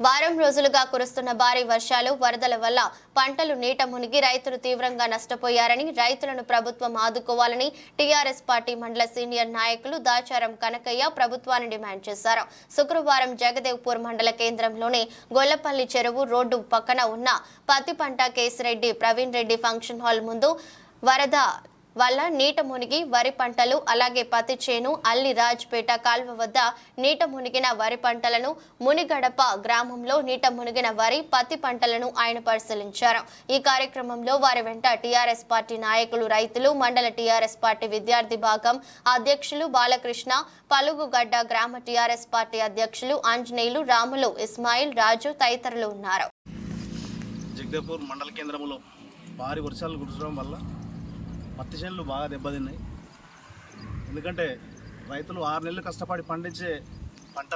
వారం రోజులుగా కురుస్తున్న భారీ వర్షాలు వరదల వల్ల పంటలు నీట మునిగి రైతులు తీవ్రంగా నష్టపోయారని రైతులను ప్రభుత్వం ఆదుకోవాలని టీఆర్ఎస్ పార్టీ మండల సీనియర్ నాయకులు దాచారం కనకయ్య ప్రభుత్వాన్ని డిమాండ్ చేశారు. శుక్రవారం జగదేవ్పూర్ మండల కేంద్రంలోని గొల్లపల్లి చెరువు రోడ్డు పక్కన ఉన్న పత్తి పంట కేసిరెడ్డి ప్రవీణ్ రెడ్డి ఫంక్షన్ హాల్ ముందు వరద వల్ల నీట మునిగి వరి పంటలు అలాగే పత్తి చేను అల్లి రాజ్పేట కాల్వ వద్ద నీట మునిగిన వరి పంటలను మునిగడప గ్రామంలో నీట మునిగిన వరి పత్తి పంటలను ఆయన పరిశీలించారు. ఈ కార్యక్రమంలో వారి వెంట టీఆర్ఎస్ పార్టీ నాయకులు రైతులు మండల టీఆర్ఎస్ పార్టీ విద్యార్థి భాగం అధ్యక్షులు బాలకృష్ణ పలుగుగడ్డ గ్రామ టీఆర్ఎస్ పార్టీ అధ్యక్షులు ఆంజనేయులు రాములు ఇస్మాయిల్ రాజు తదితరులు ఉన్నారు. జగదేపూర్ మండల కేంద్రంలో భారీ వర్షాలు కురవడం వల్ల పత్తి చేనులు బాగా దెబ్బతిన్నాయి. ఎందుకంటే రైతులు ఆరు నెలలు కష్టపడి పండించే పంట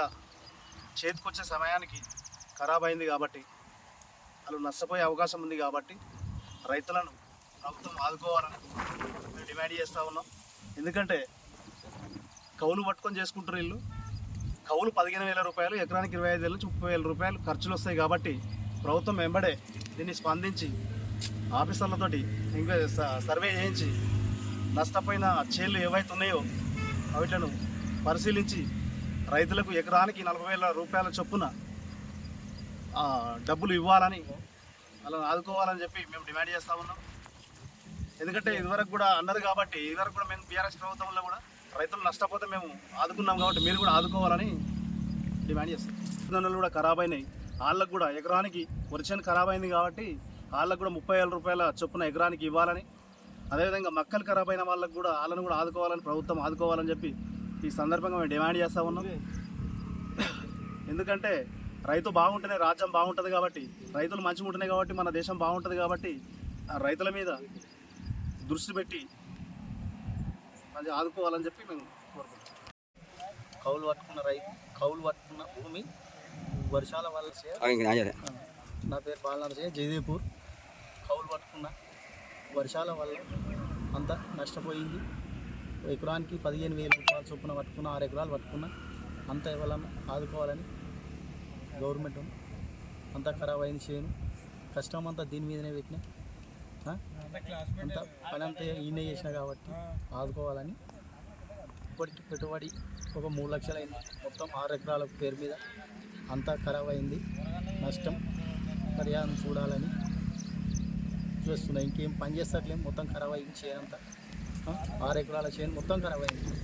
చేతికొచ్చే సమయానికి ఖరాబ్ అయింది కాబట్టి వాళ్ళు నష్టపోయే అవకాశం ఉంది కాబట్టి రైతులను ప్రభుత్వం ఆదుకోవాలని మేము డిమాండ్ చేస్తూ ఉన్నాం. ఎందుకంటే కౌలు పట్టుకొని చేసుకుంటారు వీళ్ళు. కౌలు పదిహేను వేల రూపాయలు ఎకరానికి ఇరవై ఐదు వేల నుంచి ముప్పై వేల రూపాయలు ఖర్చులు వస్తాయి కాబట్టి ప్రభుత్వం వెంబడే దీన్ని స్పందించి ఆఫీసర్లతోటి ఇంకా స- సర్వే చేయించి నష్టపోయిన చేళ్ళు ఏవైతే ఉన్నాయో వాటిలను పరిశీలించి రైతులకు ఎకరానికి నలభై వేల రూపాయల చొప్పున డబ్బులు ఇవ్వాలని వాళ్ళని ఆదుకోవాలని చెప్పి మేము డిమాండ్ చేస్తూ ఉన్నాం. ఎందుకంటే ఇదివరకు కూడా అన్నారు కాబట్టి ఇదివరకు కూడా మేము బీఆర్ఎస్ ప్రభుత్వంలో కూడా రైతులు నష్టపోతే మేము ఆదుకున్నాం కాబట్టి మీరు కూడా ఆదుకోవాలని డిమాండ్ చేస్తాం. కూడా ఖరాబ్ అయినాయి. వాళ్ళకు కూడా ఎకరానికి వరిచేను ఖరాబ్ అయింది కాబట్టి వాళ్ళకు కూడా ముప్పై వేల రూపాయల చొప్పున ఎకరానికి ఇవ్వాలని అదేవిధంగా మక్కలు ఖరాబ్ అయిన వాళ్ళకు కూడా వాళ్ళని కూడా ఆదుకోవాలని ప్రభుత్వం ఆదుకోవాలని చెప్పి ఈ సందర్భంగా మేము డిమాండ్ చేస్తూ ఉన్నాం. ఎందుకంటే రైతు బాగుంటేనే రాజ్యం బాగుంటుంది కాబట్టి రైతులు మంచిగా ఉంటేనే కాబట్టి మన దేశం బాగుంటుంది కాబట్టి ఆ రైతుల మీద దృష్టి పెట్టి అది ఆదుకోవాలని చెప్పి మేము కోరుకుంటున్నాం. కౌలు పట్టుకున్న రైతు కౌలు పట్టుకున్న భూమి వర్షాల వల్ల నా పేరు బాలనరసయ్య జయదేపూర్ పట్టుకున్న వర్షాల వల్ల అంత నష్టపోయింది. ఎకరానికి పదిహేను వేలు రూపాయలు చొప్పున పట్టుకున్న ఆరు ఎకరాలు పట్టుకున్న అంత ఇవ్వాలని ఆదుకోవాలని గవర్నమెంట్. అంతా ఖరాబ్ అయింది చేయను కష్టం అంతా దీని మీదనే పెట్టిన? అంతా పని అంతా ఈయన చేసిన కాబట్టి ఆదుకోవాలని ఇప్పటికి పెట్టుబడి ఒక మూడు లక్షలు అయింది మొత్తం ఆరు ఎకరాల పేరు మీద అంతా ఖరాబ్ అయింది. నష్టం పరిహారం చూడాలని చూస్తున్నాయి ఇంకేం పని చేస్తట్లేం. మొత్తం ఖరాబ్ అయింది. చేను ఆరు ఎకరాల చేయను మొత్తం ఖరాబ్ అయింది.